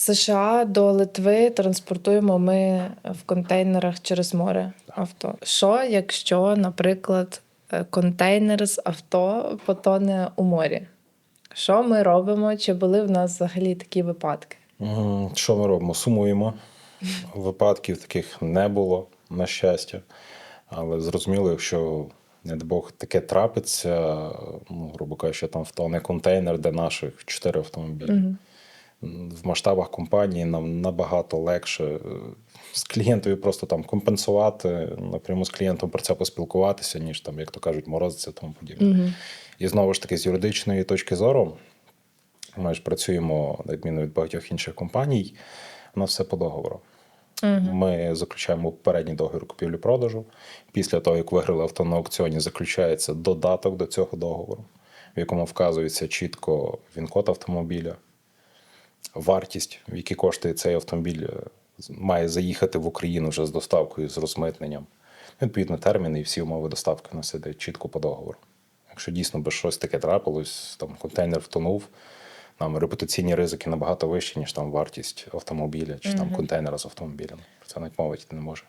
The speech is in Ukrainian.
США до Литви транспортуємо ми в контейнерах через море авто. Що, якщо, наприклад, е, контейнер з авто потоне у морі? Що ми робимо? Чи були в нас взагалі такі випадки? Що ми робимо? Сумуємо. Випадків таких не було, на щастя. Але зрозуміло, якщо, не дай Бог, таке трапиться, ну, грубо кажучи, там втоне контейнер, де наших чотири автомобілі. В масштабах компанії нам набагато легше е, з клієнтою просто там компенсувати, напряму з клієнтом про це поспілкуватися, ніж там, як то кажуть, морозиться тому подібне. Угу. І знову ж таки, з юридичної точки зору, ми ж працюємо, на відміну від багатьох інших компаній, у нас все по договору. Угу. Ми заключаємо попередній договір купівлі-продажу. Після того, як виграли авто на аукціоні, заключається додаток до цього договору, в якому вказується чітко він-код автомобіля, вартість, в якій коштує цей автомобіль, е, має заїхати в Україну вже з доставкою, з розмитненням. Відповідно, терміни і всі умови доставки у нас іде чітко по договору. Якщо дійсно би щось таке трапилось, там контейнер втонув, нам репутаційні ризики набагато вищі, ніж там вартість автомобіля чи там контейнера з автомобілем. Про це навіть мовити не може.